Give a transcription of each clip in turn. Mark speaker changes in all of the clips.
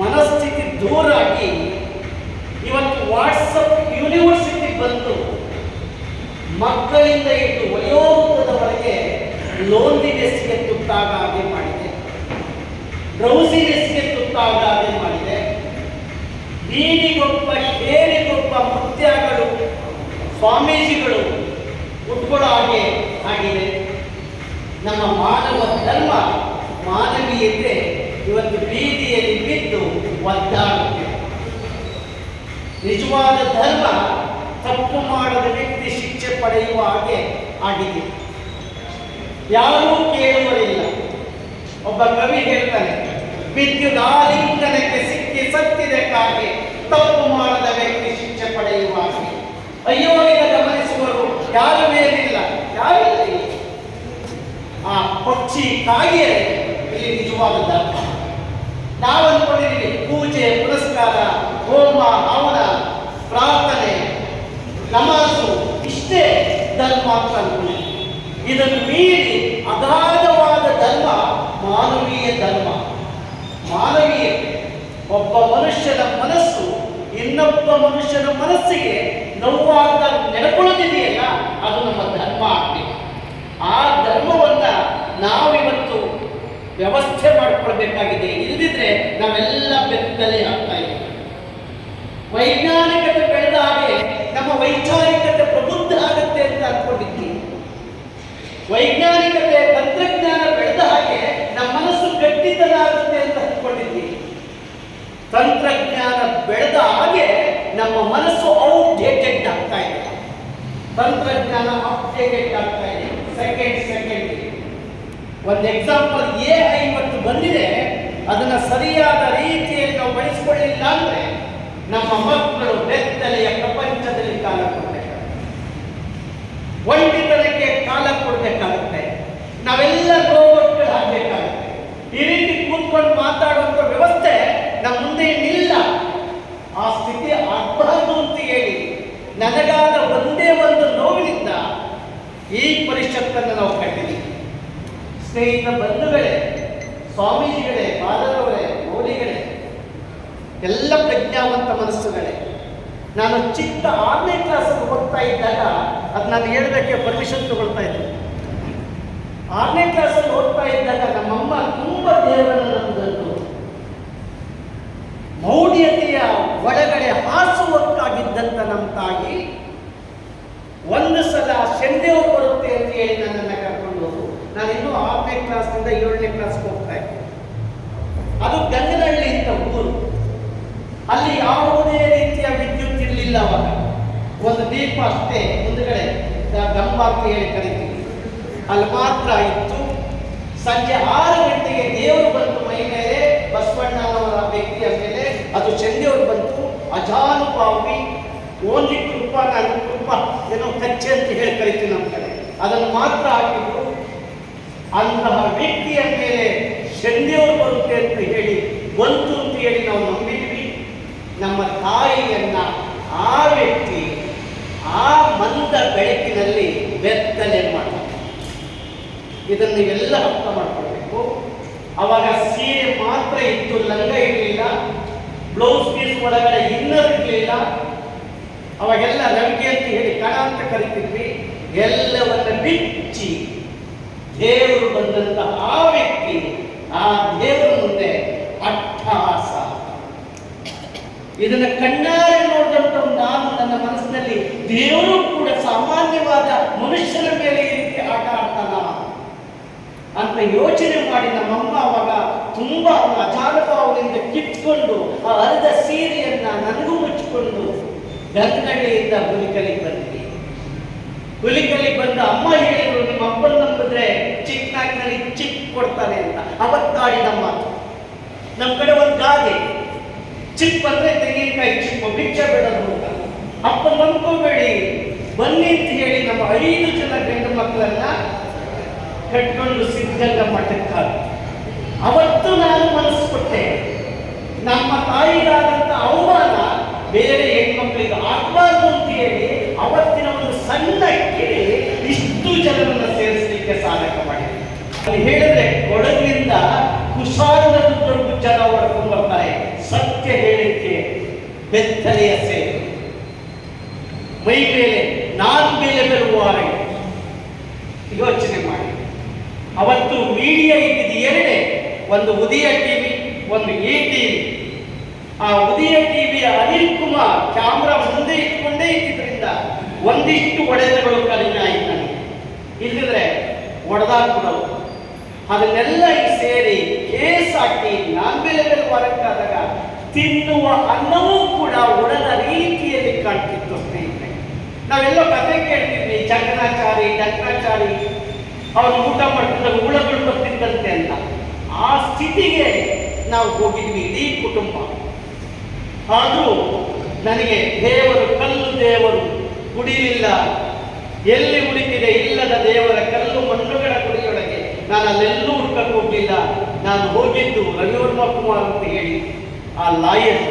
Speaker 1: ಮನಸ್ಥಿತಿ ದೂರಾಗಿ ಇವತ್ತು WhatsApp university ಬಂದು ಮಕ್ಕಳಿಂದ ಇಟ್ಟು ವಯೋವೃತ್ತದವರೆಗೆ ಲೋನ್ಲಿನೆಸ್ಗೆ ತುತ್ತಾಗ ಹಾಗೆ ಮಾಡಿದೆ. ಡ್ರೌಸಿನೆಸ್ಗೆ ತುತ್ತಾಗ ಹಾಗೆ ಮಾಡಿದೆ. ಬೀದಿಗೊಬ್ಬ ಹೇರಿಗೊಬ್ಬ ಮುತ್ಯಗಳು, ಸ್ವಾಮೀಜಿಗಳು ಉಟ್ಕೊಳ್ಳೋ ಹಾಗೆ ಆಗಿದೆ. ನಮ್ಮ ಮಾನವ ಧರ್ಮ ಮಾನವೀಯತೆ ಇವತ್ತು ಬೀದಿಯಲ್ಲಿ ಬಿದ್ದು ಒದ್ದಾಡುತ್ತೆ. ನಿಜವಾದ ಧರ್ಮ ತಪ್ಪು ಮಾಡದ ವ್ಯಕ್ತಿ ಶಿಕ್ಷೆ ಪಡೆಯುವ ಹಾಗೆ ಆಗಿದೆ. ಯಾರೂ ಕೇಳುವರಿಲ್ಲ. ಒಬ್ಬ ಕವಿ ಹೇಳ್ತಾನೆ, ವಿದ್ಯುತ್ ಆಲಿಂಗನಕ್ಕೆ ಸಿಕ್ಕಿ ಸತ್ತಿದೆ ಕಾಗೆ ತಪ್ಪು ಮಾಡದ ವ್ಯಕ್ತಿ ಶಿಕ್ಷೆ ಪಡೆಯುವ ಹಾಗೆ. ಅಯ್ಯೋ, ಈಗ ಗಮನಿಸುವರು ಯಾರು ಮೇಲಿಲ್ಲ? ಇಲ್ಲಿ. ಆ ಪಕ್ಷಿ ಕಾಗೆ ಇಲ್ಲಿ ನಿಜವಾದ ಧರ್ಮ. ನಾವು ಅಂದ್ಕೊಂಡಿದ್ದೀವಿ. ಪೂಜೆ, ಪುರಸ್ಕಾರ, ಹೋಮ, ಹವನ, ಪ್ರಾರ್ಥನೆ ನಮಾಜು ಇಷ್ಟೇ ಧರ್ಮ ಅಂತ ಅನ್ಕೊಂಡಿದ್ದೀವಿ ಇದನ್ನು ಮೀರಿ ಅಗಾಧವಾದ ಧರ್ಮ, ಮಾನವೀಯ ಧರ್ಮ. ಮಾನವೀಯ. ಒಬ್ಬ ಮನುಷ್ಯನ ಮನಸ್ಸು ಇನ್ನೊಬ್ಬ ಮನುಷ್ಯನ ಮನಸ್ಸಿಗೆ ನೋವಾದ ನೆನಕೊಳ್ಳುತ್ತಿದೆಯಲ್ಲ ಅದು ನಮ್ಮ ಧರ್ಮ ಆಗಬೇಕು. ಆ ಧರ್ಮವನ್ನ ನಾವಿವತ್ತು ವ್ಯವಸ್ಥೆ ಮಾಡಿಕೊಳ್ಬೇಕಾಗಿದೆ ಇಲ್ಲದಿದ್ರೆ ನಾವೆಲ್ಲ ಬೆತ್ತಲೆ ಆಗ್ತಾ ಇದ್ದೀವಿ. ವೈಜ್ಞಾನಿಕತೆ ಬೆಳೆದ ಹಾಗೆ ನಮ್ಮ ವೈಚಾರಿಕತೆ ಪ್ರಬುದ್ಧ ಆಗುತ್ತೆ ಅಂತ ಅನ್ಕೊಂಡಿದ್ದೀವಿ. ವೈಜ್ಞಾನಿಕತೆ ತಂತ್ರಜ್ಞಾನ ಬೆಳೆದ ಹಾಗೆ ನಮ್ಮ ಮನಸ್ಸು ಗಟ್ಟಿತನ ಅಂತ ಅನ್ಕೊಂಡಿದ್ದೀವಿ. ತಂತ್ರಜ್ಞಾನ ಬೆಳೆದ ಹಾಗೆ ನಮ್ಮ ಮನಸ್ಸು ಔಟ್ಡೇಟೆಡ್ ಆಗ್ತಾ ಇದೆ. ತಂತ್ರಜ್ಞಾನ ಅಪ್ಡೇಟೆಡ್ ಆಗ್ತಾ ಇದೆ. Second second. ಒಂದು ಎಕ್ಸಾಂಪಲ್ ಎ ಐ ಇವತ್ತು ಬಂದಿದೆ, ಅದನ್ನ ಸರಿಯಾದ ರೀತಿಯಲ್ಲಿ ನಾವು ಬಳಸಿಕೊಳ್ಳಿಲ್ಲ ಅಂದ್ರೆ ನಮ್ಮ ಮಕ್ಕಳು ಬೆತ್ತಲೆಯ ಪ್ರಪಂಚದಲ್ಲಿ ಕಾಲ ಕೊಡಬೇಕಾಗುತ್ತೆ. ಒಂಟಿತನಕ್ಕೆ ಕಾಲ ಕೊಡಬೇಕಾಗುತ್ತೆ. ನಾವೆಲ್ಲ ರೋಬೋಟ್ಗಳು ಆಗಬೇಕಾಗುತ್ತೆ ಈ ರೀತಿ ಕೂತ್ಕೊಂಡು ಮಾತಾಡುವಂಥ ವ್ಯವಸ್ಥೆ ನಮ್ಮ ಮುಂದೆ ಇಲ್ಲ. ಆ ಸ್ಥಿತಿ ಆಗಬಾರ್ದು ಅಂತ ಹೇಳಿ ನನಗಾದ ಒಂದೇ ಒಂದು ನೋವಿನಿಂದ ಈ ಪರಿಷತ್ತನ್ನು ನಾವು ಕಂಡಿದ್ದೀವಿ ಸ್ನೇಹಿತ ಬಂಧುಗಳೇ, ಸ್ವಾಮೀಜಿಗಳೇ ಬಾಲರವರೇ ಮೌಲಿಗಳೇ ಎಲ್ಲ ಪ್ರಜ್ಞಾವಂತ ಮನಸ್ಸುಗಳೇ, ನಾನು ಚಿಕ್ಕ ಆರನೇ ಕ್ಲಾಸಲ್ಲಿ ಹೋಗ್ತಾ ಇದ್ದಾಗ ಅದು ನಾನು ಹೇಳೋದಕ್ಕೆ ಪರ್ಮಿಷನ್ ತಗೊಳ್ತಾ ಇದ್ದೆ. ಆರನೇ ಕ್ಲಾಸಲ್ಲಿ ಹೋಗ್ತಾ ಇದ್ದಾಗ ನಮ್ಮಮ್ಮ ತುಂಬ ದೇವರನ್ನು ನಂಬಿದಂತು ಮೌಢ್ಯತೆಯ ಒಳಗಡೆ ಹಾಸುವಕ್ಕಾಗಿದ್ದಂಥ ನಮ್ಮ ತಾಯಿ, ಒಂದು ಸಲ ಶೆಂದೇವು ಬರುತ್ತೆ ಅಂತ ಹೇಳಿ ನನ್ನನ್ನು ಕರ್ಕೊಂಡು ಹೋಗು ನಾನು ಇನ್ನೂ ಆರನೇ ಕ್ಲಾಸ್ನಿಂದ ಏಳನೇ ಕ್ಲಾಸ್ಗೆ ಹೋಗ್ತಾ ಇದ್ದೆ. ಅದು ಗಂಗನಹಳ್ಳಿ ಅಂತ ಊರು. ಅಲ್ಲಿ ಯಾವುದೇ ರೀತಿಯ ವಿದ್ಯುತ್ ಇರಲಿಲ್ಲ ಅವಾಗ. ಒಂದು ದೀಪ ಅಷ್ಟೇ ಮುಂದುಗಡೆ ಗಂಬ ಹೇಳಿ ಕರಿತೀವಿ. ಅಲ್ಲಿ ಮಾತ್ರ ಇತ್ತು. ಸಂಜೆ ಆರು ಗಂಟೆಗೆ ದೇವರು ಬಂತು ಮೈ ಮೇಲೆ ಬಸವಣ್ಣನವರ ವ್ಯಕ್ತಿಯ ಮೇಲೆ, ಅದು ಚಂದೇವರು ಬಂತು. ಅಜಾನುಭಾವಿ, ಓನ್ಲಿ ಕೃಪ ನಾನು ಕೃಪ, ಏನೋ ಕಚ್ಚೆ ಅಂತ ಹೇಳಿ ಕರಿತೀವಿ ನಮ್ಮ ಕಡೆ. ಅದನ್ನು ಮಾತ್ರ ಹಾಕಿದ್ರು. ಅಂತಹ ವ್ಯಕ್ತಿಯ ಮೇಲೆ ಶನಿದೇವರು ಬರುತ್ತೆ ಅಂತ ಹೇಳಿ ಬಂತು ಅಂತ ನಾವು ನಂಬಿದ್ವಿ ನಮ್ಮ ತಾಯಿಯನ್ನ ಆ ವ್ಯಕ್ತಿ ಆ ಮಂದ ಬೆಳಕಿನಲ್ಲಿ ಬೆತ್ತಲೆ ಮಾಡ್ತಾರೆ ಇದನ್ನು ಎಲ್ಲ ಅರ್ಥ ಮಾಡ್ಕೊಳ್ಬೇಕು. ಅವಾಗ ಸೀರೆ ಮಾತ್ರ ಇತ್ತು, ಲಂಗ ಇರಲಿಲ್ಲ, ಬ್ಲೌಸ್ ಪೀಸ್ ಒಳಗಡೆ ಇನ್ನರ್ ಇರಲಿಲ್ಲ. ಅವಾಗೆಲ್ಲ ಲಂಗಿ ಅಂತ ಹೇಳಿ ಕಣ ಅಂತ ಕರಿತಿದ್ವಿ. ಎಲ್ಲವನ್ನ ಬಿಚ್ಚಿ ದೇವರು ಬಂದಂತಹ ಆ ವ್ಯಕ್ತಿ, ಆ ದೇವರ ಮುಂದೆ ಅಟ್ಟಹಾಸ ಇದನ್ನ ಕಣ್ಣಾರೆ ನೋಡಿದಂತ ನಾನು ನನ್ನ ಮನಸ್ಸಿನಲ್ಲಿ ದೇವರು ಕೂಡ ಸಾಮಾನ್ಯವಾದ ಮನುಷ್ಯನ ಮೇಲೆ ಈ ರೀತಿ ಆಟ ಆಡ್ತಾನ ಅಂತ ಯೋಚನೆ ಮಾಡಿ ನಮ್ಮಮ್ಮ ಅವಾಗ ತುಂಬಾ ಅಜಾನುಭಾವದಿಂದ ಕಿತ್ಕೊಂಡು ಆ ಅರ್ಧ ಸೀರೆಯನ್ನ ನನಗೂ ಮುಚ್ಚಿಕೊಂಡು ಗಂಗಡೆಯಿಂದ ಹುಲಿಕಲಿಗೆ ಬಂದ್ವಿ. ಹುಲಿಕಲಿಗೆ ಬಂದ ಅಮ್ಮ ಹೇಳಿದ್ರು, ನಿಮ್ಮ ಅಪ್ಪನ ನಂಬಿದ್ರೆ ಚಿಕ್ಕನಾಗಿನಲ್ಲಿ ಚಿಕ್ಕ ಕೊಡ್ತಾನೆ ಅಂತ. ಅವತ್ತಾಡಿದ ಮಾತು. ನಮ್ಮ ಕಡೆ ಒಂದು ಗಾದೆ. ಚಿಕ್ಕ ಬಂದ್ರೆ ತೆಂಗಿನಕಾಯಿ ಚಿಕ್ಕ ಬಿಚ್ಚ ಬೇಡ ಅಂತ. ಅಪ್ಪ ನಂಬ್ಕೋಬೇಡಿ ಬನ್ನಿ ಅಂತ ಹೇಳಿ ನಮ್ಮ ಐದು ಜನ ಗಂಡು ಮಕ್ಕಳನ್ನ ಕಟ್ಕೊಂಡು ಸಿದ್ಧಗಂಗ ಮಠಕ್ಕೆ. ಅವತ್ತು ನಾನು ಮನಸ್ಸು ಕೊಟ್ಟೆ, ನಮ್ಮ ತಾಯಿಗಾದಂತ ಅವಮಾನ ಬೇರೆ ಹೆಣ್ಮಕ್ಳಿಗೆ ಆಗ್ಬಾರ್ದು ಅಂತ ಹೇಳಿ ಅವತ್ತಿನ ಒಂದು ಸಣ್ಣ ಕಿಡಿ ಇಷ್ಟು ಜನರನ್ನ ಸಾಧಕ ಮಾಡಿ ಅಲ್ಲಿ ಹೇಳಿದ್ರೆ ಕೊಡಗಿನಿಂದ ಕುಶಾಲನದುರ್ಗಕ್ಕೂ ಜನ ಹೊಡ್ಕೊಂಡು ಬರ್ತಾರೆ ಸತ್ಯ ಹೇಳಿಕೆ ಬೆತ್ತಲೆಯ ಸೇವೆ ಮೈ ಮೇಲೆ ನಾನ್ ಮೇಲೆ ಬರುವಾರೆ ಯೋಚನೆ ಮಾಡಿ. ಅವತ್ತು ಮೀಡಿಯಾ ಇದ್ದಿದ್ದು ಎರಡೇ, ಒಂದು ಉದಯ ಟಿವಿ ಒಂದು ಎ ಟಿವಿ ಆ ಉದಯ ಟಿವಿಯ ಅನಿಲ್ ಕುಮಾರ್ ಕ್ಯಾಮ್ರಾ ಮುಂದೆ ಇಟ್ಕೊಂಡೇ ಇದ್ದಿದ್ರಿಂದ ಒಂದಿಷ್ಟು ಒಡೆತಗಳು ಕಡಿಮೆ ಆಯ್ತು ನನಗೆ ಇಲ್ಲದ್ರೆ ಒಡೆದಾಕ್ಬಿಡವು ಅದನ್ನೆಲ್ಲ ಈ ಸೇರಿ ಕೇಸ್ ಹಾಕಿ ನಾನ್ ಮೇಲೆ ಹೊರಗಾದಾಗ ತಿನ್ನುವ ಅನ್ನವೂ ಕೂಡ ಒಡೆದ ರೀತಿಯಲ್ಲಿ ಕಾಣ್ತಿತ್ತು ಸ್ನೇಹಿತರೆ. ನಾವೆಲ್ಲೋ ಕತೆ ಕೇಳ್ತಿದ್ವಿ ಚಕ್ರಾಚಾರಿ ಚಕ್ರಾಚಾರಿ ಅವನು ಊಟ ಮಾಡ್ತಿದ್ದ ಹುಳಗಳು ಬರ್ತಿದ್ದಂತೆ ಅಂತ. ಆ ಸ್ಥಿತಿಗೆ ನಾವು ಹೋಗಿದ್ವಿ ಇಡೀ ಕುಟುಂಬ. ಆದರೂ ನನಗೆ ದೇವರು, ಕಲ್ಲು ದೇವರು ಕುಡಿಲಿಲ್ಲ. ಎಲ್ಲಿ ಹುಡುಕಿದೆ ಇಲ್ಲದ ನಾನು ಹೋಗಿದ್ದು ರವಿವರ್ಮ ಕುಮಾರ್ ಅಂತ ಹೇಳಿ ಆ ಲಾಯರ್,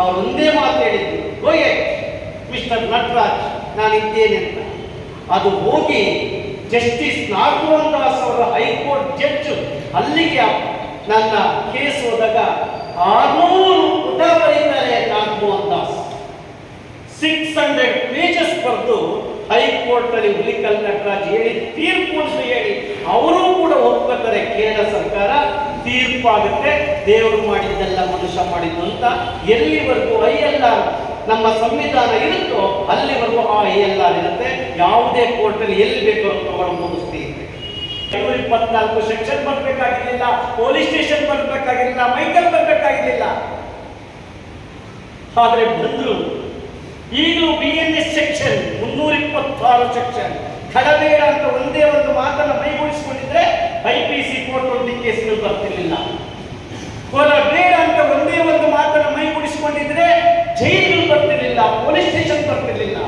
Speaker 1: ಅವ್ರು ಒಂದೇ ಮಾತು ಹೇಳಿದ್ದು ಹೋಗಿ ಮಿಸ್ಟರ್ ನಟರಾಜ್ ನಾನಿದ್ದೇನೆ ಅಂತ. ಅದು ಹೋಗಿ ಜಸ್ಟಿಸ್ ನಾಗಮೋಹನ್ ದಾಸ್ ಅವರ ಹೈಕೋರ್ಟ್ ಜಡ್ಜ್, ಅಲ್ಲಿಗೆ ನನ್ನ ಕೇಸ್ ಹೋದಾಗ ಆರ್ನೂರು ಪುಟ ಬರೀತಾರೆ Nagamohan Das six hundred pages ಬರೆದು ಹೈಕೋರ್ಟ್ ಅಲ್ಲಿ ಹುಲಿಕಲ್ ನಟರಾಜ್ ಹೇಳಿ ತೀರ್ಪು ಅಂತ ಹೇಳಿ, ಅವರು ಕೂಡ ಒಪ್ಕೋತಾರೆ ಕೇರಳ ಸರ್ಕಾರ ತೀರ್ಪಾಗುತ್ತೆ ದೇವರು ಮಾಡಿದ್ದೆಲ್ಲ ಮನುಷ್ಯ ಮಾಡಿದ್ದು ಅಂತ. ಎಲ್ಲಿವರೆಗೂ ಐ ಎಲ್ ಆರ್ ನಮ್ಮ ಸಂವಿಧಾನ ಇರುತ್ತೋ ಅಲ್ಲಿವರೆಗೂ ಆ ಐ ಎಲ್ ಆರ್ ಇರುತ್ತೆ. ಯಾವುದೇ ಕೋರ್ಟಲ್ಲಿ ಎಲ್ಲಿ ಬೇಕಾದ್ರೂ ಅವರ ಮುಗಿಸ್ತೀವಿ ಐನೂರ ಇಪ್ಪತ್ನಾಲ್ಕು ಸೆಕ್ಷನ್ ಬರ್ಬೇಕಾಗಿರ್ಲಿಲ್ಲ, ಪೊಲೀಸ್ ಸ್ಟೇಷನ್ ಬರ್ಬೇಕಾಗಿರ್ಲಿಲ್ಲ, ಮೈಕಲ್ ಬರ್ಬೇಕಾಗಿರ್ಲಿಲ್ಲ. ಆದ್ರೆ ಬಂದ್ರು ಈಗಲೂ ಬಿ ಎನ್ ಎಸ್ ಸೆಕ್ಷನ್ ಮುನ್ನೂರ ಇಪ್ಪತ್ತಾರು ಸೆಕ್ಷನ್ ಕಡಬೇಡ ಅಂತ ಒಂದೇ ಒಂದು ಮಾತನ್ನು ಮೈಗೂಡಿಸಿಕೊಂಡಿದ್ರೆ ಐ ಪಿ ಸಿ ಕೋರ್ಟ್ ಒಂದು ಕೇಸ್ಗಳು ಬರ್ತಿರ್ಲಿಲ್ಲ. ಕೊಲಬೇಡ ಅಂತ ಒಂದೇ ಒಂದು ಮಾತನ್ನು ಮೈಗೂಡಿಸಿಕೊಂಡಿದ್ರೆ ಜೈಲು ಬರ್ತಿರ್ಲಿಲ್ಲ, ಪೊಲೀಸ್ ಸ್ಟೇಷನ್ ಬರ್ತಿರ್ಲಿಲ್ಲ.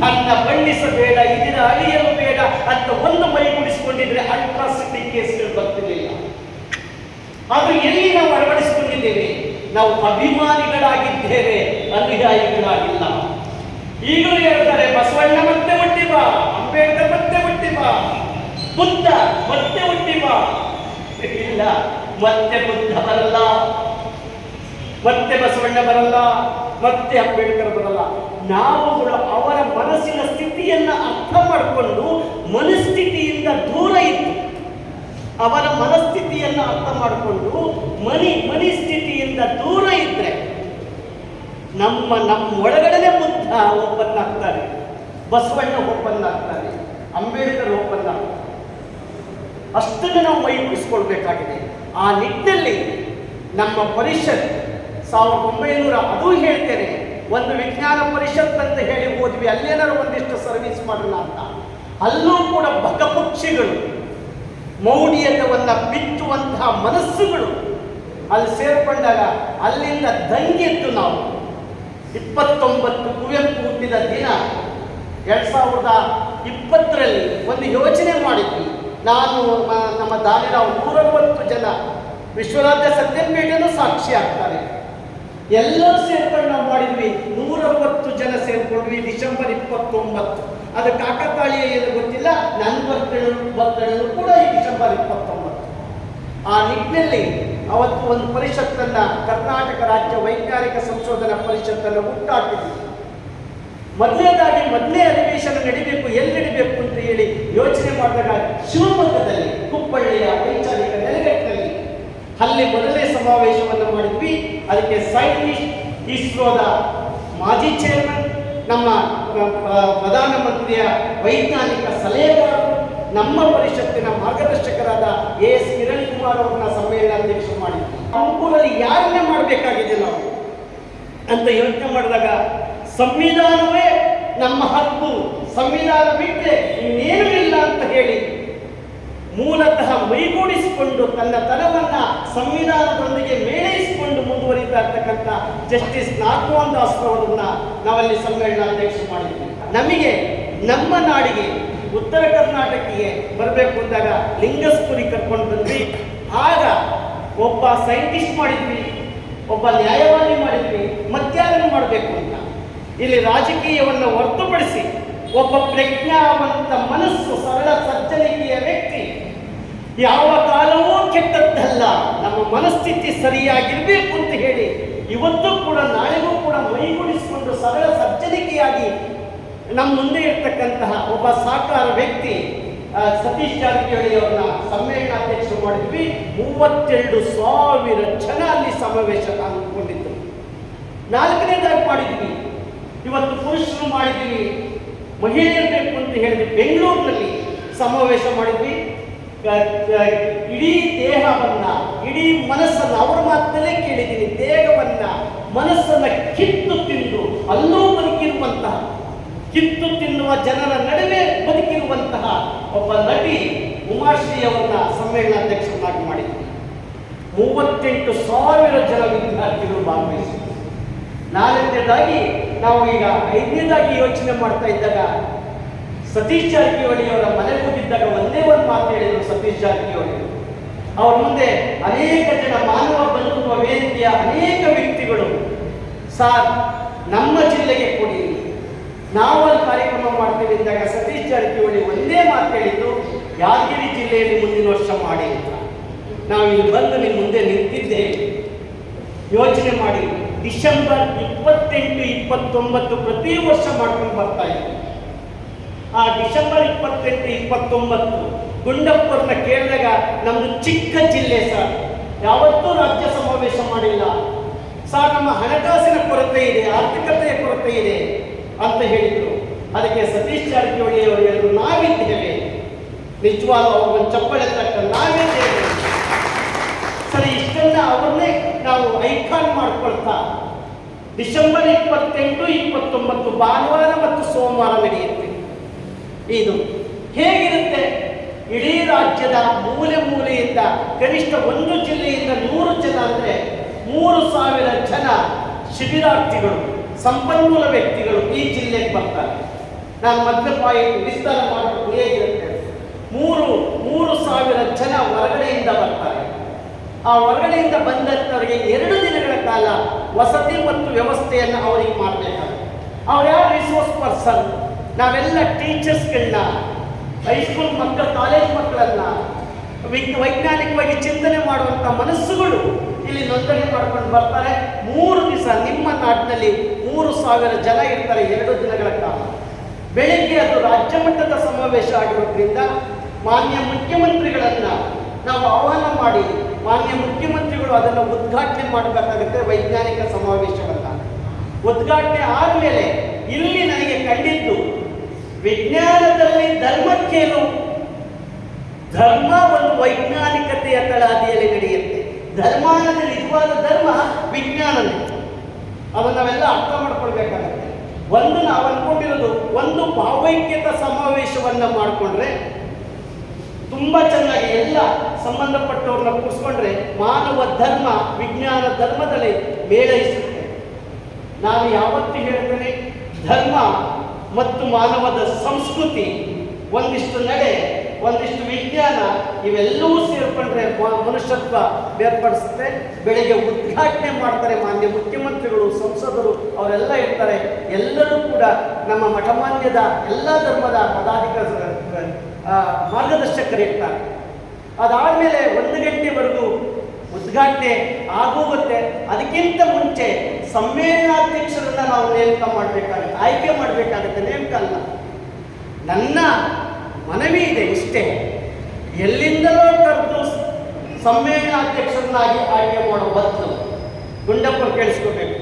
Speaker 1: ತನ್ನ ಬಣ್ಣಿಸಬೇಡ ಇದರ ಅಳಿಯಲು ಬೇಡ ಅಂತ ಒಂದು ಮೈಗೂಡಿಸಿಕೊಂಡಿದ್ರೆ ಅಲ್ಟ್ರಾಸಿಟಿ ಕೇಸ್ಗಳು ಬರ್ತಿರ್ಲಿಲ್ಲ. ಅದು ಎಲ್ಲಿ ನಾವು ಅಳವಡಿಸಿಕೊಂಡಿದ್ದೇವೆ? ನಾವು ಅಭಿಮಾನಿಗಳಾಗಿದ್ದೇವೆ ಅನುಯಾಯಿಗಳಾಗಿಲ್ಲ ಈಗಲೂ ಹೇಳ್ತಾರೆ, ಬಸವಣ್ಣ ಮತ್ತೆ ಹುಟ್ಟಿ ಬಾ, ಅಂಬೇಡ್ಕರ್ ಮತ್ತೆ ಹುಟ್ಟಿ ಬಾ, ಬುದ್ಧ ಮತ್ತೆ ಹುಟ್ಟಿ ಬಾ. ಇಲ್ಲ, ಮತ್ತೆ ಬುದ್ಧ ಬರಲ್ಲ, ಮತ್ತೆ ಬಸವಣ್ಣ ಬರಲ್ಲ, ಮತ್ತೆ ಅಂಬೇಡ್ಕರ್ ಬರಲ್ಲ. ನಾವುಗಳು ಅವರ ಮನಸ್ಸಿನ ಸ್ಥಿತಿಯನ್ನ ಅರ್ಥ ಮಾಡಿಕೊಂಡು ಮನಸ್ಥಿತಿಯಿಂದ ದೂರ ಇದ್ದು ಅವರ ಮನಸ್ಥಿತಿಯನ್ನು ಅರ್ಥ ಮಾಡಿಕೊಂಡು ಮನಿ ಮನಿ ಸ್ಥಿತಿಯಿಂದ ದೂರ ಇದ್ರೆ ನಮ್ಮ ನಮ್ಮ ಒಳಗಡೆ ಬುದ್ಧ ಒಪ್ಪನ್ನಾಗ್ತಾರೆ ಬಸವಣ್ಣ ಒಪ್ಪನ್ನಾಗ್ತಾರೆ ಅಂಬೇಡ್ಕರ್ ಒಪ್ಪನ್ನಾಗ್ತಾರೆ ಅಷ್ಟನ್ನು ನಾವು ಮೈ ಉಳಿಸ್ಕೊಳ್ಬೇಕಾಗಿದೆ ಆ ನಿಟ್ಟಿನಲ್ಲಿ ನಮ್ಮ ಪರಿಷತ್ ಸಾವಿರದ ಒಂಬೈನೂರ ಅದು ಹೇಳ್ತೇನೆ, ಒಂದು ವಿಜ್ಞಾನ ಪರಿಷತ್ ಅಂತ ಹೇಳಿ ಹೋದ್ವಿ ಅಲ್ಲೇನಾದ್ರು ಒಂದಿಷ್ಟು ಸರ್ವಿಸ್ ಮಾಡೋಣ ಅಂತ. ಅಲ್ಲೂ ಕೂಡ ಬಕಪಕ್ಷಿಗಳು ಮೌಢ್ಯತವನ್ನ ಬಿತ್ತುವಂತಹ ಮನಸ್ಸುಗಳು ಅಲ್ಲಿ ಸೇರ್ಕೊಂಡಾಗ ಅಲ್ಲಿಂದ ದಂಗೆದ್ದು ನಾವು. ಇಪ್ಪತ್ತೊಂಬತ್ತು ಕುವೆಂಪು ಹುಟ್ಟಿದ ದಿನ ಎರಡು ಸಾವಿರದ ಇಪ್ಪತ್ತರಲ್ಲಿ ಒಂದು ಯೋಚನೆ ಮಾಡಿದ್ವಿ. ನಾನು ನಮ್ಮ ದಾನಿರಾವ್ ನೂರವತ್ತು ಜನ ವಿಶ್ವನಾಥ ಸತ್ಯಪೇಟೆನೂ ಸಾಕ್ಷಿ ಆಗ್ತಾರೆ. ಎಲ್ಲರೂ ಸೇರ್ಕೊಂಡು ನಾವು ಮಾಡಿದ್ವಿ. ನೂರವತ್ತು ಜನ ಸೇರ್ಕೊಂಡ್ವಿ ಡಿಸೆಂಬರ್ ಇಪ್ಪತ್ತೊಂಬತ್ತು. ಅದು ಕಾಕತಾಳೀಯ ಏನು ಗೊತ್ತಿಲ್ಲ ನನ್ನ ಬರ್ತಡೇ ಬರ್ತಡೇನು ಕೂಡ ಈ ಡಿಸೆಂಬರ್ ಇಪ್ಪತ್ತೊಂಬತ್ತು. ಆ ನಿಟ್ಟಿನಲ್ಲಿ ಅವತ್ತು ಒಂದು ಪರಿಷತ್ತನ್ನು ಕರ್ನಾಟಕ ರಾಜ್ಯ ವೈಜ್ಞಾನಿಕ ಸಂಶೋಧನಾ ಪರಿಷತ್ತನ್ನು ಹುಟ್ಟಾಕಿದ್ವಿ. ಮೊದಲನೇದಾಗಿ ಮೊದಲೇ ಅಧಿವೇಶನ ನಡಿಬೇಕು, ಎಲ್ಲಿ ನಡಿಬೇಕು ಅಂತ ಹೇಳಿ ಯೋಚನೆ ಮಾಡಿದಾಗ ಶಿವಮೊಗ್ಗದಲ್ಲಿ ಕುಪ್ಪಳ್ಳಿಯ ವೈಚಾರಿಕ ನೆಲೆಗಟ್ಟಿನಲ್ಲಿ ಅಲ್ಲಿ ಮೊದಲನೇ ಸಮಾವೇಶವನ್ನು ಮಾಡಿದ್ವಿ. ಅದಕ್ಕೆ ಸೈಂಟಿಸ್ಟ್ ಇಸ್ರೋದ ಮಾಜಿ ಚೇರ್ಮನ್ ನಮ್ಮ ಪ್ರಧಾನಮಂತ್ರಿಯ ವೈಜ್ಞಾನಿಕ ಸಲಹೆಗಾರರು ನಮ್ಮ ಪರಿಷತ್ತಿನ ಮಾರ್ಗದರ್ಶಕರಾದ ಎ ಎಸ್ ಕಿರಣ್ ಕುಮಾರ್ ಅವರನ್ನ ಸಮ್ಮೇಳನಾಧ್ಯಕ್ಷ ಮಾಡಿ ಅನುಕೂಲದಲ್ಲಿ ಯಾರನ್ನೇ ಮಾಡಬೇಕಾಗಿದೆ ನಾವು ಅಂತ ಯೋಚನೆ ಮಾಡಿದಾಗ, ಸಂವಿಧಾನವೇ ನಮ್ಮ ಹಕ್ಕು. ಸಂವಿಧಾನ ಬಿಟ್ಟರೆ ಇನ್ನೇನು ಇಲ್ಲ ಅಂತ ಹೇಳಿ ಮೂಲತಃ ಮೈಗೂಡಿಸಿಕೊಂಡು ತನ್ನ ತನವನ್ನ ಸಂವಿಧಾನದೊಂದಿಗೆ ಮೇಳೈಸಿಕೊಂಡು ಮುಂದುವರಿತಾ ಇರ್ತಕ್ಕಂಥ ಜಸ್ಟಿಸ್ ನಾಗಮೋಹನ್ ದಾಸ್ ಅವರನ್ನ ನಾವಲ್ಲಿ ಸಮ್ಮೇಳನಾಧ್ಯಕ್ಷ ಮಾಡಿದ್ವಿ. ನಮಗೆ ನಮ್ಮ ನಾಡಿಗೆ ಉತ್ತರ ಕರ್ನಾಟಕಕ್ಕೆ ಬರಬೇಕು ಅಂದಾಗ ಲಿಂಗಸ್ಪುರಿ ಕರ್ಕೊಂಡು ಬಂದ್ವಿ. ಆಗ ಒಬ್ಬ ಸೈಂಟಿಸ್ಟ್ ಮಾಡಿದ್ವಿ, ಒಬ್ಬ ನ್ಯಾಯವಾದಿ ಮಾಡಿದ್ವಿ ಮಧ್ಯಾಹ್ನ ಮಾಡಬೇಕು ಅಂತ. ಇಲ್ಲಿ ರಾಜಕೀಯವನ್ನು ಹೊರತುಪಡಿಸಿ ಒಬ್ಬ ಪ್ರಜ್ಞಾವಂತ ಮನಸ್ಸು ಸರಳ ಸಜ್ಜನಿಕೆಯ ವ್ಯಕ್ತಿ ಯಾವ ಕಾಲವೂ ಕೆಟ್ಟದ್ದಲ್ಲ. ನಮ್ಮ ಮನಸ್ಥಿತಿ ಸರಿಯಾಗಿರಬೇಕು ಅಂತ ಹೇಳಿ ಇವತ್ತು ಕೂಡ ನಾಳೆಗೂ ಕೂಡ ಮೈಗೂಡಿಸಿಕೊಂಡು ಸರಳ ಸಜ್ಜನಿಕೆಯಾಗಿ ನಮ್ಮ ಮುಂದೆ ಇರ್ತಕ್ಕಂತಹ ಒಬ್ಬ ಸಾಕಾರ ವ್ಯಕ್ತಿ ಸತೀಶ್ ಜಾರಕಿಹೊಳಿ ಅವ್ರನ್ನ ಸಮ್ಮೇಳನಾಧ್ಯಕ್ಷರು ಮಾಡಿದ್ವಿ. ಮೂವತ್ತೆರಡು ಸಾವಿರ ಜನ ಅಲ್ಲಿ ಸಮಾವೇಶ ಅಂದ್ಕೊಂಡಿದ್ದು ನಾಲ್ಕನೇದಾಗಿ ಮಾಡಿದ್ವಿ. ಇವತ್ತು ಪುರುಷರು ಮಾಡಿದ್ವಿ. ಮಹಿಳೆಯರು ಬೇಕು ಅಂತ ಹೇಳಿದ್ವಿ ಬೆಂಗಳೂರಿನಲ್ಲಿ ಸಮಾವೇಶ ಮಾಡಿದ್ವಿ. ಇಡೀ ದೇಹವನ್ನ, ಇಡೀ ಮನಸ್ಸನ್ನ, ಅವರ ಮಾತಲ್ಲೇ ಕೇಳಿದ್ದೀನಿ. ದೇಹವನ್ನ, ಮನಸ್ಸನ್ನ ಕಿತ್ತು ತಿಂದು, ಅಲ್ಲೂ ಬದುಕಿರುವಂತಹ, ಕಿತ್ತು ತಿನ್ನುವ ಜನರ ನಡುವೆ ಬದುಕಿರುವಂತಹ ಒಬ್ಬ ನಟಿ ಉಮಾಶ್ರೀ ಅವರನ್ನ ಸಮ್ಮೇಳನಾಧ್ಯಕ್ಷರನ್ನಾಗಿ ಮಾಡಿದ್ರು. ಮೂವತ್ತೆಂಟು ಸಾವಿರ ಜನ ವಿದ್ಯಾರ್ಥಿಗಳು ಭಾಗವಹಿಸಿದ್ರು. ನಾಲ್ಕನೇದಾಗಿ ನಾವು ಈಗ ಐದನೇದಾಗಿ ಯೋಚನೆ ಮಾಡ್ತಾ ಇದ್ದಾಗ ಸತೀಶ್ ಜಾರಕಿಹೊಳಿ ಅವರ ಮನೆಗೆ ಹೋಗಿದ್ದಾಗ ಒಂದೇ ಒಂದು ಮಾತು ಹೇಳಿದರು ಸತೀಶ್ ಜಾರಕಿಹೊಳಿ. ಅವ್ರ ಮುಂದೆ ಅನೇಕ ಜನ ಮಾನವ ಬಂಧುತ್ವ ವೇದಿಕೆಯ ಅನೇಕ ವ್ಯಕ್ತಿಗಳು, ಸಾರ್, ನಮ್ಮ ಜಿಲ್ಲೆಗೆ ಕೊಡಿ ನಾವು ಅಲ್ಲಿ ಕಾರ್ಯಕ್ರಮ ಮಾಡ್ತೀವಿ ಅಂದಾಗ ಸತೀಶ್ ಜಾರಕಿಹೊಳಿ ಒಂದೇ ಮಾತು ಹೇಳಿದ್ದು, ಯಾದಗಿರಿ ಜಿಲ್ಲೆಯಲ್ಲಿ ಮುಂದಿನ ವರ್ಷ ಮಾಡಿ ಅಂತ. ನಾವು ಇಲ್ಲಿ ಬಂದು ನಿಮ್ಮ ಮುಂದೆ ನಿಂತಿದ್ದೆ ಯೋಚನೆ ಮಾಡಿ, ಡಿಸೆಂಬರ್ ಇಪ್ಪತ್ತೆಂಟು ಇಪ್ಪತ್ತೊಂಬತ್ತು ಪ್ರತಿ ವರ್ಷ ಮಾಡ್ಕೊಂಡು ಬರ್ತಾ ಇದ್ದೀವಿ. ಆ ಡಿಸೆಂಬರ್ ಇಪ್ಪತ್ತೆಂಟು, ಇಪ್ಪತ್ತೊಂಬತ್ತು ಗುಂಡಪ್ಪರನ್ನ ಕೇಳಿದಾಗ ನಮ್ದು ಚಿಕ್ಕ ಜಿಲ್ಲೆ ಸರ್. ಯಾವತ್ತೂ ರಾಜ್ಯ ಸಮಾವೇಶ ಮಾಡಿಲ್ಲ. ಸರ್, ನಮ್ಮ ಹಣಕಾಸಿನ ಕೊರತೆ ಇದೆ, ಆರ್ಥಿಕತೆಯ ಕೊರತೆ ಇದೆ ಅಂತ ಹೇಳಿದರು. ಅದಕ್ಕೆ ಸತೀಶ್ ಜಾರಕಿಹೊಳಿ ಅವರು ಹೇಳಿದ್ರು, ನಾವಿದ್ದೇವೆ. ನಿಜವಾದ ಒಂದು ಚಪ್ಪಳೆ ತಕ್ಕ ನಾವಿದ್ದೇವೆ. ಸರಿ, ಇಷ್ಟೆಲ್ಲ ಅವರನ್ನೇ ನಾವು ಐಕಾನ್ ಮಾಡ್ಕೊಳ್ತಾ ಡಿಸೆಂಬರ್ ಇಪ್ಪತ್ತೆಂಟು, ಇಪ್ಪತ್ತೊಂಬತ್ತು ಭಾನುವಾರ ಮತ್ತು ಸೋಮವಾರ ನಡೆಯುತ್ತೆ. ಇದು ಹೇಗಿರುತ್ತೆ? ಇಡೀ ರಾಜ್ಯದ ಮೂಲೆ ಮೂಲೆಯಿಂದ ಕನಿಷ್ಠ ಒಂದು ಜಿಲ್ಲೆಯಿಂದ ನೂರು ಜನ ಅಂದರೆ ಮೂರು ಸಾವಿರ ಜನ ಶಿಬಿರಾರ್ಥಿಗಳು, ಸಂಪನ್ಮೂಲ ವ್ಯಕ್ತಿಗಳು ಈ ಜಿಲ್ಲೆಗೆ ಬರ್ತಾರೆ. ನಾನು ಮೊದಲ ಪಾಯಿಂಟ್ ವಿಸ್ತಾರ ಮಾಡಬೇಕು ಹೇಗಿರುತ್ತೆ? ಮೂರು ಮೂರು ಸಾವಿರ ಜನ ಹೊರಗಡೆಯಿಂದ ಬರ್ತಾರೆ. ಆ ಹೊರಗಡೆಯಿಂದ ಬಂದಂಥವರಿಗೆ ಎರಡು ದಿನಗಳ ಕಾಲ ವಸತಿ ಮತ್ತು ವ್ಯವಸ್ಥೆಯನ್ನು ಅವರಿಗೆ ಮಾಡಬೇಕಾಗುತ್ತೆ. ಅವ್ರು ಯಾರು ರಿಸೋರ್ಸ್ ಪರ್ಸನ್ ನಾವೆಲ್ಲ ಟೀಚರ್ಸ್ಗಳನ್ನ ಹೈಸ್ಕೂಲ್ ಮಕ್ಕಳ ಕಾಲೇಜ್ ಮಕ್ಕಳನ್ನ ವಿಜ್ಞ ವೈಜ್ಞಾನಿಕವಾಗಿ ಚಿಂತನೆ ಮಾಡುವಂಥ ಮನಸ್ಸುಗಳು ಇಲ್ಲಿ ನೋಂದಣಿ ಮಾಡ್ಕೊಂಡು ಬರ್ತಾರೆ. ಮೂರು ದಿವಸ ನಿಮ್ಮ ನಾಡಿನಲ್ಲಿ ಮೂರು ಸಾವಿರ ಜನ ಇರ್ತಾರೆ ಎರಡು ದಿನಗಳ ಕಾಲ. ಬೆಳಿಗ್ಗೆ ಅದು ರಾಜ್ಯ ಮಟ್ಟದ ಸಮಾವೇಶ ಆಗಿರೋದ್ರಿಂದ ಮಾನ್ಯ ಮುಖ್ಯಮಂತ್ರಿಗಳನ್ನು ನಾವು ಆಹ್ವಾನ ಮಾಡಿ, ಮಾನ್ಯ ಮುಖ್ಯಮಂತ್ರಿಗಳು ಅದನ್ನು ಉದ್ಘಾಟನೆ ಮಾಡಬೇಕಾಗುತ್ತೆ ವೈಜ್ಞಾನಿಕ ಸಮಾವೇಶವನ್ನು. ಉದ್ಘಾಟನೆ ಆದಮೇಲೆ ಇಲ್ಲಿ ನನಗೆ ಕಂಡಿದ್ದು ವಿಜ್ಞಾನದಲ್ಲಿ ಧರ್ಮಕ್ಕೇನು? ಧರ್ಮ ಒಂದು ವೈಜ್ಞಾನಿಕತೆಯ ತಳಹದಿಯಲ್ಲಿ ನಡೆಯುತ್ತೆ. ಧರ್ಮ ಅನ್ನೋದು ನಿಜವಾದ ಧರ್ಮ ವಿಜ್ಞಾನನೇ ಅದನ್ನು ನಾವೆಲ್ಲ ಅರ್ಥ ಮಾಡ್ಕೊಳ್ಬೇಕಾಗತ್ತೆ. ಒಂದು ನಾವು ಅನ್ಕೊಂಡಿರೋದು, ಒಂದು ಭಾವೈಕ್ಯತ ಸಮಾವೇಶವನ್ನು ಮಾಡಿಕೊಂಡ್ರೆ ತುಂಬ ಚೆನ್ನಾಗಿ ಎಲ್ಲ ಸಂಬಂಧಪಟ್ಟವ್ರನ್ನ ಕೂರಿಸ್ಕೊಂಡ್ರೆ ಮಾನವ ಧರ್ಮ, ವಿಜ್ಞಾನ ಧರ್ಮದಲ್ಲಿ ಮೇಳೈಸುತ್ತೆ ನಾನು ಯಾವತ್ತೂ ಹೇಳ್ತೇನೆ, ಧರ್ಮ ಮತ್ತು ಮಾನವದ ಸಂಸ್ಕೃತಿ, ಒಂದಿಷ್ಟು ನಡೆ ಒಂದಿಷ್ಟು ವಿಜ್ಞಾನ, ಇವೆಲ್ಲವೂ ಸೇರ್ಕೊಂಡ್ರೆ ಮನುಷ್ಯತ್ವ ಬೇರ್ಪಡಿಸುತ್ತೆ. ಬೆಳಿಗ್ಗೆ ಉದ್ಘಾಟನೆ ಮಾಡ್ತಾರೆ ಮಾನ್ಯ ಮುಖ್ಯಮಂತ್ರಿಗಳು, ಸಂಸದರು, ಅವರೆಲ್ಲ ಇರ್ತಾರೆ. ಎಲ್ಲರೂ ಕೂಡ ನಮ್ಮ ಮಠಮಾನ್ಯದ ಎಲ್ಲ ಧರ್ಮದ ಪದಾಧಿಕಾರಿ ಇರ್ತಾರೆ ಅದಾದಮೇಲೆ ಒಂದು ಗಂಟೆವರೆಗೂ ಉದ್ಘಾಟನೆ ಆಗೋಗುತ್ತೆ. ಅದಕ್ಕಿಂತ ಮುಂಚೆ ಸಮ್ಮೇಳನಾಧ್ಯಕ್ಷರನ್ನ ನಾವು ನೇಮಕ ಮಾಡಬೇಕಾಗುತ್ತೆ, ಆಯ್ಕೆ ಮಾಡಬೇಕಾಗುತ್ತೆ, ನೇಮಕ ಅಲ್ಲ. ನನ್ನ ಮನವಿ ಇದೆ ಇಷ್ಟೇ. ಎಲ್ಲಿಂದಲೋ ಕರೆದು ಸಮ್ಮೇಳನಾಧ್ಯಕ್ಷರನ್ನಾಗಿ ಆಯ್ಕೆ ಮಾಡೋ ಬದಲು ಗುಂಡಪ್ಪರು ಕೇಳಿಸ್ಕೋಬೇಕು.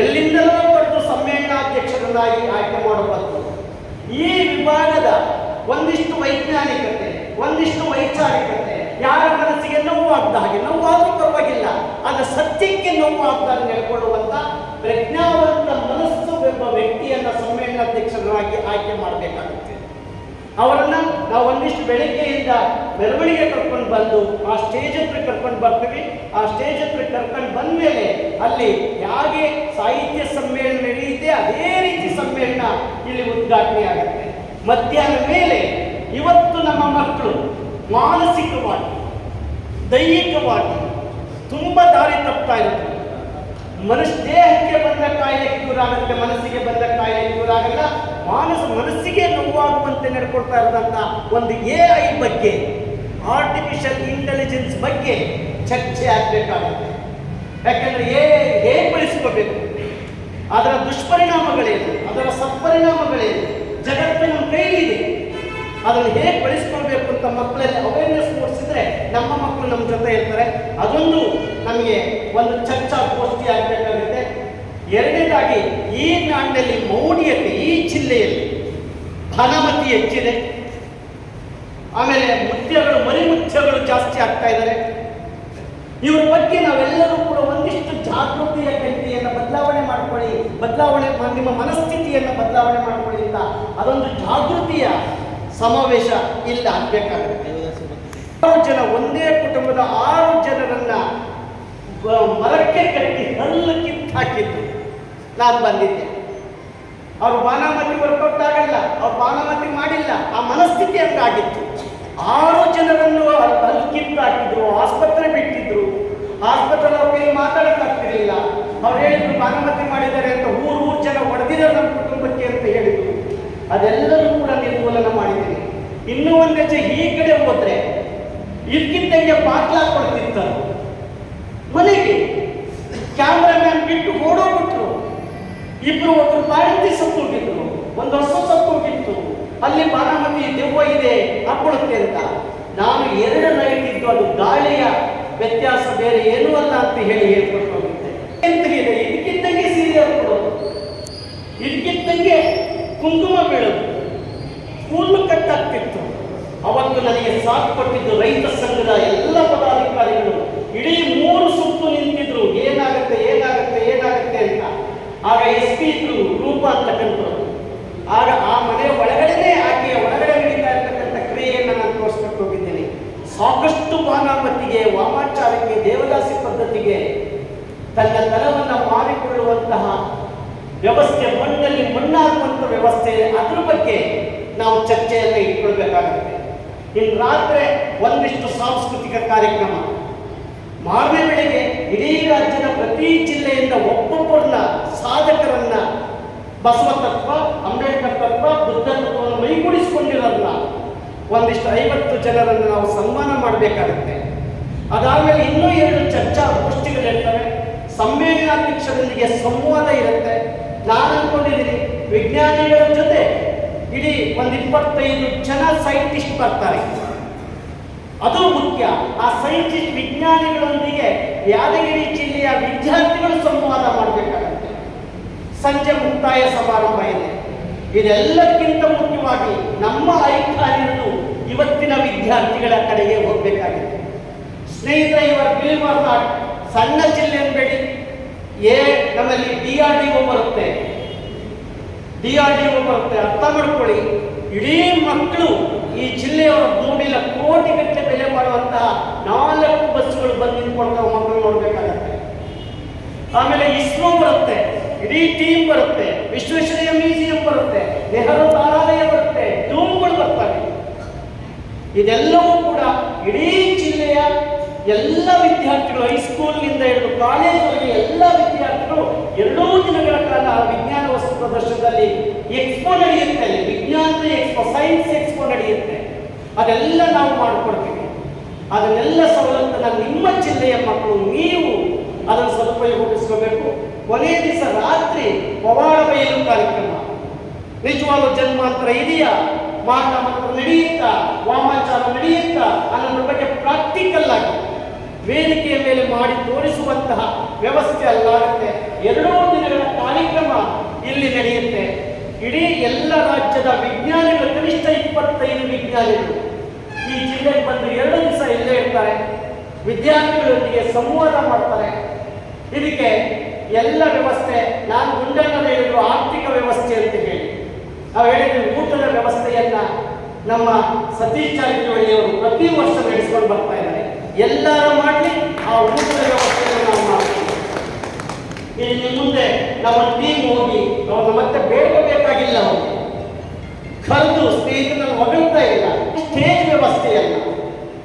Speaker 1: ಎಲ್ಲಿಂದಲೋ ಕರೆದು ಸಮ್ಮೇಳನಾಧ್ಯಕ್ಷರನ್ನಾಗಿ ಆಯ್ಕೆ ಮಾಡೋ ಬದಲು ಈ ವಿಭಾಗದ ಒಂದಿಷ್ಟು ವೈಜ್ಞಾನಿಕತೆ, ಒಂದಿಷ್ಟು ವೈಚಾರಿಕತೆ ಯಾರ ಮನಸ್ಸಿಗೆ ನೋವು ಆಗದ ಹಾಗೆ ನೋವಾದ್ರೂ ಪರವಾಗಿಲ್ಲ ಅದರ ಸತ್ಯಕ್ಕೆ ನೋವು ಆಗದಾಗ ನೆಲೆಕೊಳ್ಳುವಂತ ಪ್ರಜ್ಞಾವಂತ ಮನಸ್ಸು ಎಂಬ ವ್ಯಕ್ತಿಯನ್ನ ಸಮ್ಮೇಳನಾಧ್ಯಕ್ಷರಾಗಿ ಆಯ್ಕೆ ಮಾಡಬೇಕಾಗುತ್ತೆ. ಅವರನ್ನ ನಾವು ಒಂದಿಷ್ಟು ಬೆಳಿಗ್ಗೆಯಿಂದ ಮೆರವಣಿಗೆ ಕರ್ಕೊಂಡು ಬಂದು, ಆ ಸ್ಟೇಜ್ ಹತ್ರ ಕರ್ಕೊಂಡು ಬರ್ತೀವಿ. ಆ ಸ್ಟೇಜ್ ಹತ್ರ ಕರ್ಕೊಂಡು ಬಂದ ಮೇಲೆ ಅಲ್ಲಿ ಹೇಗೆ ಸಾಹಿತ್ಯ ಸಮ್ಮೇಳನ ನಡೆಯುತ್ತೆ, ಅದೇ ರೀತಿ ಸಮ್ಮೇಳನ ಇಲ್ಲಿ ಉದ್ಘಾಟನೆ ಆಗುತ್ತೆ ಮಧ್ಯಾಹ್ನ ಮೇಲೆ ಇವತ್ತು ನಮ್ಮ ಮಕ್ಕಳು ಮಾನಸಿಕವಾಗಿ, ದೈಹಿಕವಾಗಿ ತುಂಬ ದಾರಿ ತಪ್ತಾ ಇರುತ್ತೆ. ಮನುಷ್ಯ ದೇಹಕ್ಕೆ ಬಂದ ಕಾಯಿಲೆ ಕ್ಯೂರ್ ಆಗುತ್ತೆ, ಮನಸ್ಸಿಗೆ ಬಂದ ಕಾಯಿಲೆ ಕೂರಾಗಲ್ಲ ಮಾನಸ, ಮನಸ್ಸಿಗೆ ನೋವಾಗುವಂತೆ ನಡ್ಕೊಳ್ತಾ ಇರೋದಂತ ಒಂದು ಎ ಐ ಬಗ್ಗೆ ಆರ್ಟಿಫಿಷಿಯಲ್ ಇಂಟೆಲಿಜೆನ್ಸ್ ಬಗ್ಗೆ ಚರ್ಚೆ ಆಗಬೇಕಾಗುತ್ತೆ. ಯಾಕೆಂದ್ರೆ ಎ ಹೇಗೆ ಬಳಸ್ಕೋಬೇಕು? ಅದರ ದುಷ್ಪರಿಣಾಮಗಳೇನು? ಅದರ ಸತ್ಪರಿಣಾಮಗಳೇನು? ಜಗತ್ತಿನ ಕೈಲಿದೆ. ಅದನ್ನು ಹೇಗೆ ಬಳಸ್ಕೊಳ್ಬೇಕು ಅಂತ ಮಕ್ಕಳಲ್ಲಿ ಅವೇರ್ನೆಸ್ ಮೂಡಿಸಿದ್ರೆ ನಮ್ಮ ಮಕ್ಕಳು ನಮ್ಮ ಜೊತೆ ಇರ್ತಾರೆ. ಅದೊಂದು ನಮಗೆ ಒಂದು ಚರ್ಚಾ ಆಗಬೇಕಾಗುತ್ತೆ. ಎರಡನೇದಾಗಿ, ಈ ನಾಡಿನಲ್ಲಿ ಮೌಢ್ಯತೆ ಈ ಜಿಲ್ಲೆಯಲ್ಲಿ ಘನಮತಿ ಹೆಚ್ಚಿದೆ. ಆಮೇಲೆ ಮುತ್ಯಗಳು ಮರಿ ಮುತ್ಯಗಳು ಜಾಸ್ತಿ ಆಗ್ತಾ ಇದ್ದಾರೆ. ಇವ್ರ ಬಗ್ಗೆ ನಾವೆಲ್ಲರೂ ಕೂಡ ಒಂದಿಷ್ಟು ಜಾಗೃತಿಯ ವ್ಯಕ್ತಿಯನ್ನು ಬದಲಾವಣೆ ಮಾಡ್ಕೊಳ್ಳಿ. ಬದಲಾವಣೆ, ನಿಮ್ಮ ಮನಸ್ಥಿತಿಯನ್ನು ಬದಲಾವಣೆ ಮಾಡ್ಕೊಳ್ಳಿ ಅಂತ ಅದೊಂದು ಜಾಗೃತಿಯ ಸಮಾವೇಶ ಇಲ್ಲ ಆಗಬೇಕಾಗುತ್ತೆ. ಆರು ಜನ, ಒಂದೇ ಕುಟುಂಬದ ಆರು ಜನರನ್ನ ಮರಕ್ಕೆ ಕಟ್ಟಿ ಹಲ್ಲು ಕಿತ್ತು ಹಾಕಿದ್ದು ನಾನು ಬಂದಿದ್ದೆ. ಅವ್ರು ಬಾನಾಮತಿ ವರ್ಕೌಟ್ ಆಗಲ್ಲ, ಅವ್ರು ಬಾನಾಮತಿ ಮಾಡಿಲ್ಲ, ಆ ಮನಸ್ಥಿತಿ ಅಂತ ಆಗಿತ್ತು ಆರು ಜನರನ್ನು ಅಲ್ಲಿ ಕಿತ್ತು ಹಾಕಿದ್ರು, ಆಸ್ಪತ್ರೆ ಬಿಟ್ಟಿದ್ರು. ಆಸ್ಪತ್ರೆ ಅವ್ರಿಗೆ ಕೈ ಮಾತಾಡಕ್ಕಾಗ್ತಿರ್ಲಿಲ್ಲ ಅವ್ರು ಹೇಳಿದ್ರು ಬಾನಾಮತಿ ಮಾಡಿದ್ದಾರೆ ಅಂತ ಊರು ಊರು ಜನ ಹೊಡೆದಿದ್ದಾರೆ ನಮ್ಮ ಕುಟುಂಬಕ್ಕೆ ಅಂತ ಹೇಳಿದ್ರು. ಅದೆಲ್ಲರೂ ಕೂಡ ನಿರ್ಮೂಲನ ಮಾಡಿದ್ದೀನಿ ಇನ್ನೂ ಒಂದು ಹೆಜ್ಜೆ ಈ ಕಡೆ ಹೋದ್ರೆ ಇದಕ್ಕಿದ್ದಂಗೆ ಬಾಟ್ಲ ಕೊಡ್ತಿತ್ತು. ಮನೆಗೆ ಕ್ಯಾಮ್ರಾಮ್ಯಾನ್ ಬಿಟ್ಟು ಓಡೋಗ್ಬಿಟ್ರು. ಇಬ್ರು ಒಬ್ರು ಬಾಣಂತಿ ಸತ್ತು ಹೋಗಿದ್ರು. ಒಂದು ವರ್ಷ ಸತ್ತು ಹೋಗಿತ್ತು. ಅಲ್ಲಿ ಬಾರಾಮತಿ ದೆವ್ವ ಇದೆ ಹಾಕೊಳ್ಳುತ್ತೆ ಅಂತ. ನಾನು ಎರಡು ನೈಟ್ ಇದ್ದು ಅದು ಗಾಳಿಯ ವ್ಯತ್ಯಾಸ ಬೇರೆ ಏನೂ ಅಲ್ಲ ಅಂತ ಹೇಳಿ ಹೇಳ್ಕೊಂಡು ಹೋಗಿದ್ದೆ. ಎಂತಿದೆ ಇದಕ್ಕಿದ್ದಂಗೆ ಸೀರೆ ಕೊಡೋದು ಕುಂಕುಮ ಬೀಳೋದು. ಕೂದಲು ಕಟ್ಟಾಗ್ತಿತ್ತು. ಅವತ್ತು ನನಗೆ ಸಾಥ್ ಕೊಟ್ಟಿದ್ದು ರೈತ ಸಂಘದ ಎಲ್ಲ ಪದಾಧಿಕಾರಿಗಳು. ಇಡೀ ಮೂರು ಸುತ್ತು ನಿಂತಿದ್ರು. ಏನಾಗುತ್ತೆ ಏನಾಗುತ್ತೆ ಏನಾಗುತ್ತೆ ಅಂತ. ಆಗ ಎಸ್ ಪಿ ಇದ್ರು, ರೂಪ ಅಂತಕ್ಕಂಥವ್ರು ಆಗ ಆ ಮನೆ ಒಳಗಡೆನೆ ಆಕೆಯ ಒಳಗಡೆ ನಡೀತಾ ಇರ್ತಕ್ಕಂಥ ಕ್ರಿಯೆಯನ್ನು ನಾನು ತೋರಿಸ್ಕೊಂಡು ಹೋಗಿದ್ದೇನೆ. ಸಾಕಷ್ಟು ಬಾನಾಮತಿಗೆ ವಾಮಾಚಾರಕ್ಕೆ, ದೇವದಾಸಿ ಪದ್ಧತಿಗೆ ತನ್ನ ಮಾರಿಕೊಳ್ಳುವಂತಹ ವ್ಯವಸ್ಥೆ ಮಣ್ಣಲ್ಲಿ ಮಣ್ಣಾಗುವಂಥ ವ್ಯವಸ್ಥೆ ಅದ್ರ ಬಗ್ಗೆ ನಾವು ಚರ್ಚೆಯನ್ನು ಇಟ್ಕೊಳ್ಬೇಕಾಗುತ್ತೆ. ಇನ್ನು ರಾತ್ರಿ ಒಂದಿಷ್ಟು ಸಾಂಸ್ಕೃತಿಕ ಕಾರ್ಯಕ್ರಮ. ಮಾರನೇ ಬೆಳಿಗ್ಗೆ ಇಡೀ ರಾಜ್ಯದ ಪ್ರತಿ ಜಿಲ್ಲೆಯಿಂದ ಒಬ್ಬೊಬ್ಬರನ್ನ ಸಾಧಕರನ್ನ ಬಸವ ತತ್ವ, ಅಂಬೇಡ್ಕರ್ ತತ್ವ, ಬುದ್ಧ ತತ್ವವನ್ನು ಮೈಗೂಡಿಸಿಕೊಂಡಿರೋದನ್ನ ಒಂದಿಷ್ಟು ಐವತ್ತು ಜನರನ್ನು ನಾವು ಸನ್ಮಾನ ಮಾಡಬೇಕಾಗುತ್ತೆ. ಅದಾದಮೇಲೆ ಇನ್ನೂ ಎರಡು ಚರ್ಚಾ ಗೋಷ್ಠಿಗಳಿರ್ತವೆ. ಸಮ್ಮೇಳನಾಧ್ಯಕ್ಷರೊಂದಿಗೆ ಸಂವಾದ ಇರುತ್ತೆ. ನಾನು ಅನ್ಕೊಂಡಿದ್ದೀನಿ, ವಿಜ್ಞಾನಿಗಳ ಜೊತೆ ಇಡೀ ಒಂದು ಇಪ್ಪತ್ತೈದು ಜನ ಸೈಂಟಿಸ್ಟ್ ಬರ್ತಾರೆ. ಅದು ಮುಖ್ಯ. ಆ ಸೈಂಟಿಸ್ಟ್ ವಿಜ್ಞಾನಿಗಳೊಂದಿಗೆ ಯಾದಗಿರಿ ಜಿಲ್ಲೆಯ ವಿದ್ಯಾರ್ಥಿಗಳು ಸಂವಾದ ಮಾಡಬೇಕಾಗುತ್ತೆ. ಸಂಜೆ ಮುಕ್ತಾಯ ಸಮಾರಂಭ ಇದೆ. ಇದೆಲ್ಲಕ್ಕಿಂತ ಮುಖ್ಯವಾಗಿ ನಮ್ಮ ಐಕಾನಿಗಳು ಇವತ್ತಿನ ವಿದ್ಯಾರ್ಥಿಗಳ ಕಡೆಗೆ ಹೋಗಬೇಕಾಗಿದೆ ಸ್ನೇಹಿತರೆ, ಇವರ ಬಿಲ್ ಸಣ್ಣ ಜಿಲ್ಲೆಯನ್ನು ಅನ್ಬೇಡಿ ಏ ನಮ್ಮಲ್ಲಿ ಡಿ ಆರ್ ಡಿ ಒ ಬರುತ್ತೆ. ಡಿ ಆರ್ ಡಿ ಒ ಬರುತ್ತೆ. ಅರ್ಥ ಮಾಡ್ಕೊಳ್ಳಿ. ಇಡೀ ಮಕ್ಕಳು ಈ ಜಿಲ್ಲೆಯವರ ಮೂಡಿಲ ಕೋಟಿಗಟ್ಟಲೆ ಬೆಲೆ ಮಾಡುವಂತಹ ನಾಲ್ಕು ಬಸ್ಸುಗಳು ಬಂದು ನಿಂತ್ಕೊಳ್ತಾವ ಮಕ್ಕಳು ನೋಡ್ಬೇಕಾಗತ್ತೆ. ಆಮೇಲೆ ಇಸ್ರೋ ಬರುತ್ತೆ. ಇಡೀ ಟೀಮ್ ಬರುತ್ತೆ. ವಿಶ್ವೇಶ್ವರಯ್ಯ ಮ್ಯೂಸಿಯಂ ಬರುತ್ತೆ. ನೆಹರು ತಾರಾಲಯ ಬರುತ್ತೆ. ಡೂಮ್ಗಳು ಬರ್ತವೆ. ಇದೆಲ್ಲವೂ ಕೂಡ ಇಡೀ ಎಲ್ಲ ವಿದ್ಯಾರ್ಥಿಗಳು ಹೈಸ್ಕೂಲ್ನಿಂದ ಹಿಡಿದು ಕಾಲೇಜುವರೆಗೆ ಎಲ್ಲ ವಿದ್ಯಾರ್ಥಿಗಳು ಎರಡೂ ದಿನಗಳ ಕಾಲ ವಿಜ್ಞಾನ ವಸ್ತು ಪ್ರದರ್ಶನದಲ್ಲಿ ಎಕ್ಸ್ಪೋ ನಡೆಯುತ್ತೆ. ಅಲ್ಲಿ ವಿಜ್ಞಾನದ ಎಕ್ಸ್ಪೋ ಸೈನ್ಸ್ ಎಕ್ಸ್ಪೋ ನಡೆಯುತ್ತೆ. ಅದೆಲ್ಲ ನಾವು ಮಾಡಿಕೊಡ್ತೀವಿ ಅದನ್ನೆಲ್ಲ ಸವಲತ್ತನ್ನ ನಿಮ್ಮ ಜಿಲ್ಲೆಯ ಮಕ್ಕಳು, ನೀವು ಅದನ್ನು ಸದುಪಯೋಗಿಸ್ಕೋಬೇಕು ಕೊನೆಯ ದಿವಸ ರಾತ್ರಿ ಪವಾಡ ಬಯಲು ಕಾರ್ಯಕ್ರಮ. ನಿಜವಾಗ್ಲೂ ಜನ್ಮಾಂತರ ಇದೆಯಾ? ಮಾಟ ಮಾತ್ರ ನಡೆಯುತ್ತಾ? ವಾಮಾಚಾರ ನಡೆಯುತ್ತಾ? ಅನ್ನೋದ್ರ ಬಗ್ಗೆ ಪ್ರಾಕ್ಟಿಕಲ್ ಆಗಿ. ವೇದಿಕೆಯ ಮೇಲೆ ಮಾಡಿ ತೋರಿಸುವಂತಹ ವ್ಯವಸ್ಥೆ ಅಲ್ಲ ಅಲ್ಲಾಗುತ್ತೆ ಎರಡೂ ದಿನಗಳ ಕಾರ್ಯಕ್ರಮ ಇಲ್ಲಿ ನಡೆಯುತ್ತೆ. ಇಡೀ ಎಲ್ಲ ರಾಜ್ಯದ ವಿಜ್ಞಾನಿಗಳು ಕನಿಷ್ಠ ಇಪ್ಪತ್ತೈದು ವಿಜ್ಞಾನಿಗಳು. ಈ ಜಿಲ್ಲೆಗೆ ಬಂದು ಎರಡು ದಿವಸ ಇಲ್ಲೇ ಇರ್ತಾರೆ. ವಿದ್ಯಾರ್ಥಿಗಳೊಂದಿಗೆ ಸಂವಾದ ಮಾಡ್ತಾರೆ. ಇದಕ್ಕೆ ಎಲ್ಲ ವ್ಯವಸ್ಥೆ, ನಾನು ಗುಂಡಣ್ಣನ ಹೇಳಿದ್ರು ಆರ್ಥಿಕ ವ್ಯವಸ್ಥೆ ಅಂತ ಹೇಳಿ. ನಾವು ಹೇಳಿದ್ರೆ ಊಟದ ವ್ಯವಸ್ಥೆಯನ್ನ ನಮ್ಮ ಸತೀಶ್ ಜಾರಕಿಹೊಳಿ ಅವರು ಪ್ರತಿ ವರ್ಷ ನಡೆಸ್ಕೊಂಡು ಬರ್ತಾ ಇದ್ದಾರೆ. ಎಲ್ಲರೂ ಮಾಡಲಿ, ಆ ಊಟದ ವ್ಯವಸ್ಥೆಯನ್ನು ನಾವು ಮಾಡ್ತೀವಿ. ಇಲ್ಲಿ ಮುಂದೆ ನಮ್ಮ ಟೀಮ್ ಹೋಗಿ ಅವನು ಮತ್ತೆ ಬೇಡಬೇಕಾಗಿಲ್ಲ ಅವನು ಕರೆದು ಸ್ನೇಹಿತರನ್ನು ಹೊಗಳ್ತಾ ಇಲ್ಲ. ಸ್ಟೇಜ್ ವ್ಯವಸ್ಥೆಯಲ್ಲ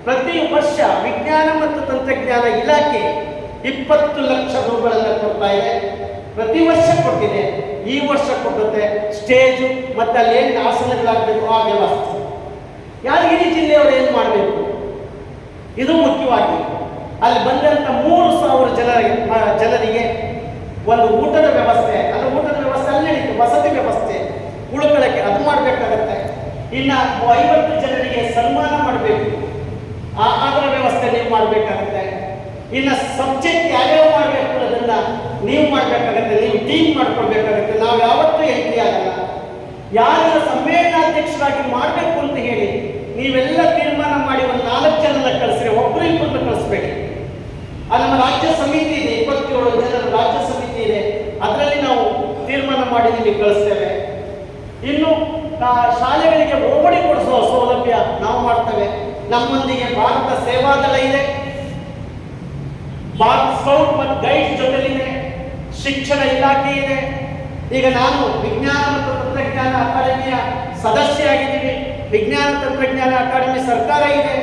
Speaker 1: ಪ್ರತಿ ವರ್ಷ ವಿಜ್ಞಾನ ಮತ್ತು ತಂತ್ರಜ್ಞಾನ ಇಲಾಖೆ ಇಪ್ಪತ್ತು ಲಕ್ಷ ರೂಗಳನ್ನು ಕೊಡ್ತಾ ಇದೆ. ಪ್ರತಿ ವರ್ಷ ಕೊಟ್ಟಿದೆ. ಈ ವರ್ಷ ಕೊಡುತ್ತೆ ಸ್ಟೇಜು ಮತ್ತು ಅಲ್ಲಿ ಏನು ಆಸನಗಳಾಗಬೇಕು ಆ ವ್ಯವಸ್ಥೆ. ಯಾದಗಿರಿ ಜಿಲ್ಲೆಯವರು ಏನು ಮಾಡಬೇಕು? ಇದು ಮುಖ್ಯವಾಗಿ ಅಲ್ಲಿ ಬಂದಂತ ಮೂರು ಸಾವಿರ ಜನರಿಗೆ ಜನರಿಗೆ ಒಂದು ಊಟದ ವ್ಯವಸ್ಥೆ ಅದು ಊಟದ ವ್ಯವಸ್ಥೆ ಅಲ್ಲಿ ವಸತಿ ವ್ಯವಸ್ಥೆ ಉಳ್ಕೊಳ್ಳಕ್ಕೆ ಅದು ಮಾಡಬೇಕಾಗತ್ತೆ. ಇನ್ನ ಐವತ್ತು ಜನರಿಗೆ ಸನ್ಮಾನ ಮಾಡಬೇಕು. ಆ, ಅದರ ವ್ಯವಸ್ಥೆ ನೀವು ಮಾಡಬೇಕಾಗತ್ತೆ. ಇನ್ನ ಸಬ್ಜೆಕ್ಟ್ ಯಾವ್ಯಾವ ಮಾಡಬೇಕು ಅದನ್ನ ನೀವು ಮಾಡಬೇಕಾಗತ್ತೆ, ನೀವು ಟೀಮ್ ಮಾಡ್ಕೊಳ್ಬೇಕಾಗತ್ತೆ ನಾವು ಯಾವತ್ತೂ ಎಂಟ್ರಿ ಆಗಲ್ಲ ಯಾರ ಸಮ್ಮೇಳನಾಧ್ಯಕ್ಷರಾಗಿ ಮಾಡಬೇಕು ಅಂತ ಹೇಳಿ ನೀವೆಲ್ಲ ತೀರ್ಮಾನ ಮಾಡಿ ಒಂದು ನಾಲ್ಕು ಜನನ ಕಳಿಸ್ರಿ ಒಬ್ಬರು ಇಬ್ಬರನ್ನ ಕಳಿಸ್ಬೇಡಿ ಆ ನಮ್ಮ ರಾಜ್ಯ ಸಮಿತಿ ಇದೆ, ಇಪ್ಪತ್ತೇಳು ಜನರ ರಾಜ್ಯ ಸಮಿತಿ ಇದೆ. ಅದರಲ್ಲಿ ನಾವು ತೀರ್ಮಾನ ಮಾಡಿ ನಿಮಗೆ ಕಳಿಸ್ತೇವೆ. ಇನ್ನು ಶಾಲೆಗಳಿಗೆ ಓವಡಿ ಕೊಡಿಸುವ ಸೌಲಭ್ಯ ನಾವು ಮಾಡ್ತೇವೆ. ನಮ್ಮೊಂದಿಗೆ ಭಾರತ ಸೇವಾದಳ ಇದೆ. ಭಾರತ್ ಸ್ಕೌಟ್ ಮತ್ತು ಗೈಡ್ ಜೊತೆಲಿದೆ. ಶಿಕ್ಷಣ ಇಲಾಖೆ ಇದೆ. ಈಗ ನಾನು ವಿಜ್ಞಾನ ಮತ್ತು ತಂತ್ರಜ್ಞಾನ ಅಕಾಡೆಮಿಯ ಸದಸ್ಯ ಆಗಿದ್ದೀನಿ ವಿಜ್ಞಾನ ತಂತ್ರಜ್ಞಾನ ಅಕಾಡೆಮಿ ಸರ್ಕಾರ ಇದೆ.